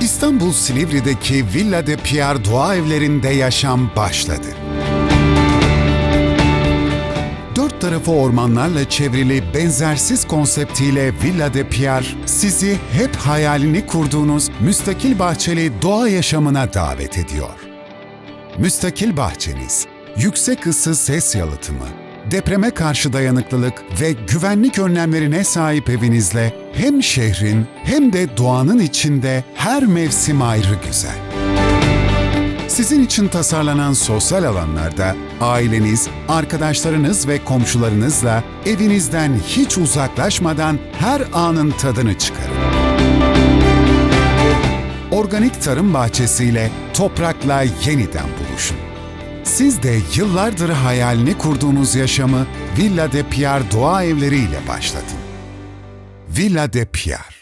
İstanbul Silivri'deki Villa de Pierre Doğa Evlerinde yaşam başladı. Dört tarafı ormanlarla çevrili benzersiz konseptiyle Villa de Pierre sizi hep hayalini kurduğunuz müstakil bahçeli doğa yaşamına davet ediyor. Müstakil bahçeniz, yüksek ısı ses yalıtımı, depreme karşı dayanıklılık ve güvenlik önlemlerine sahip evinizle hem şehrin hem de doğanın içinde her mevsim ayrı güzel. Sizin için tasarlanan sosyal alanlarda aileniz, arkadaşlarınız ve komşularınızla evinizden hiç uzaklaşmadan her anın tadını çıkarın. Organik tarım bahçesiyle toprakla yeniden buluşun. Siz de yıllardır hayalini kurduğunuz yaşamı Villa de Pierre Doğa Evleri ile başlatın. Villa de Pierre